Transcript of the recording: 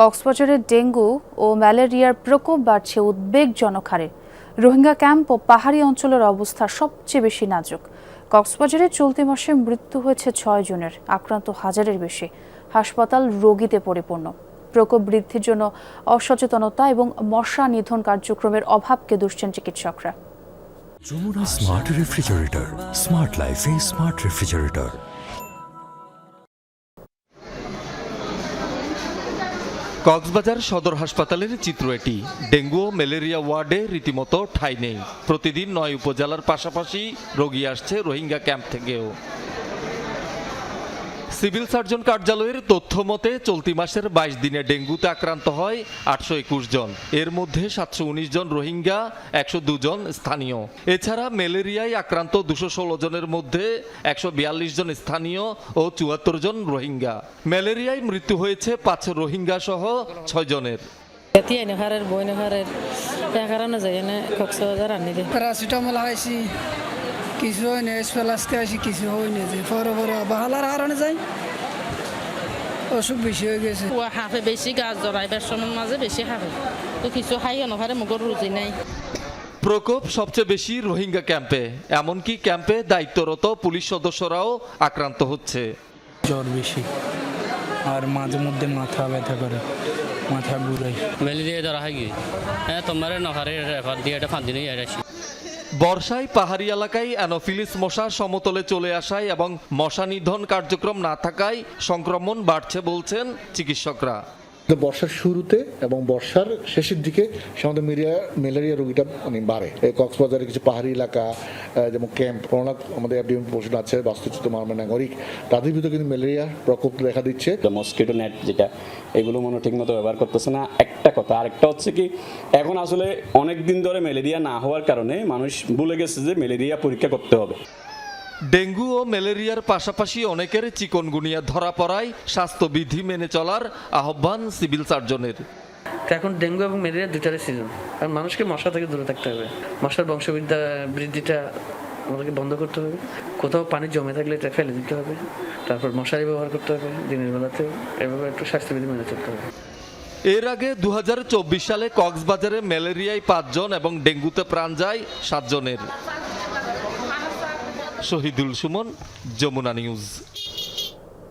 কক্সবাজারে ডেঙ্গু ও ম্যালেরিয়ার প্রকোপ বাড়ছে উদ্বেগজনক হারে। রোহিঙ্গা ক্যাম্প ও পাহাড়ি অঞ্চলের অবস্থা সবচেয়ে বেশি নাজুক। কক্সবাজারে চলতি মাসে মৃত্যু হয়েছে ছয় জনের, আক্রান্ত হাজারের বেশি। হাসপাতাল রোগীতে পরিপূর্ণ। প্রকোপ বৃদ্ধির জন্য অসচেতনতা এবং মশা নিধন কার্যক্রমের অভাবকে দুষছেন চিকিৎসকরা। যমুনা স্মার্ট রেফ্রিজারেটর, স্মার্ট লাইফে স্মার্ট রেফ্রিজারেটর। কক্সবাজার সদর হাসপাতালের চিত্র এটি। ডেঙ্গু ও ম্যালেরিয়া ওয়ার্ডে রীতিমতো ঠাঁই নেই। প্রতিদিন নয় উপজেলার পাশাপাশি রোগী আসছে রোহিঙ্গা ক্যাম্প থেকেও। সিভিল সার্জন কার্যালয়ের তথ্য মতে চলতি মাসের বাইশ দিনে ডেঙ্গুতে আক্রান্ত হয় আটশো একুশ জন। এর মধ্যে সাতশো উনিশ জন রোহিঙ্গা একশো দুজন স্থানীয়। এছাড়া ম্যালেরিয়ায় আক্রান্ত দুশো ষোলো জনের মধ্যে একশো বিয়াল্লিশ জন স্থানীয় ও চুয়াত্তর জন রোহিঙ্গা। ম্যালেরিয়ায় মৃত্যু হয়েছে পাঁচ রোহিঙ্গা সহ ছয় জনের। এতিয়াই নেহারের বই নেহারের এ যাই এনে কক্সবাজার আনি দে। প্যারাসিটামল খাইছি কিছু হয় না আইছি কিছু হয় না যে। পরে পরে যাই অসুখ বেশি হয়ে গেছে। কুয়া হাফে বেশি গাছ জড়াইবার সময় মাঝে বেশি হাফে তো কিছু খাই নহারে মুগর রুচি নাই। প্রকোপ সবচেয়ে বেশি রোহিঙ্গা ক্যাম্পে এমনকি ক্যাম্পে দায়িত্বরত পুলিশ সদস্যরাও আক্রান্ত হচ্ছে। জ্বর বেশি আর মাঝে মধ্যে মাথা ব্যথা করে মাথা ঘুরাই ম্যালেরিয়া ধরা হয় কি? হ্যাঁ তোমার নহারে রেফার দিয়ে এটা ফাঁদি নিয়ে আসি। বর্ষায় পাহাড়ি এলাকায় অ্যানোফিলিস মশা সমতলে চলে আসায় এবং মশা নিধন কার্যক্রম না থাকায় সংক্রমণ বাড়ছে বলছেন চিকিৎসকরা। বর্ষার শুরুতে এবং বর্ষার শেষের দিকে সাধারণত মেরিয়া, ম্যালেরিয়া রোগীটা মানে বাড়ে। কক্সবাজারে কিছু পাহাড়ি এলাকা যেমন ক্যাম্প করোনা আমাদের এফডিএম পোষণ আছে বাস্তুচ্যুত মারমা নাগরিক। তাদের ভিতরে কিন্তু ম্যালেরিয়া প্রকোপ দেখা দিচ্ছে। মস্কিটো নেট যেটা এগুলো মনে ঠিকমতো ব্যবহার করতেছে না। একটা কথা আরেকটা হচ্ছে কি এখন আসলে অনেক দিন ধরে ম্যালেরিয়া না হওয়ার কারণে মানুষ ভুলে গেছে যে ম্যালেরিয়া পরীক্ষা করতে হবে। ডেঙ্গু ও ম্যালেরিয়ার পাশাপাশি অনেকের চিকনগুনিয়া ধরা পড়ায় স্বাস্থ্যবিধি মেনে চলার আহ্বান সিভিল সার্জনের। এখন ডেঙ্গু এবং ম্যালেরিয়া দুটারই সিজন আর মানুষকে মশা থেকে দূরে থাকতে হবে। মশার বংশবিদ্যা বৃদ্ধিটা আমাদেরকে বন্ধ করতে হবে। কোথাও পানি জমে থাকলে এটা ফেলে দিতে হবে। তারপর মশারি ব্যবহার করতে হবে, দিনের বেলাতে। এভাবে একটু স্বাস্থ্যবিধি মেনে চলতে হবে। এর আগে দু হাজার চব্বিশ সালে কক্সবাজারে ম্যালেরিয়ায় পাঁচজন এবং ডেঙ্গুতে প্রাণ যায় সাতজনের। শহীদুল সুমন, যমুনা নিউজ।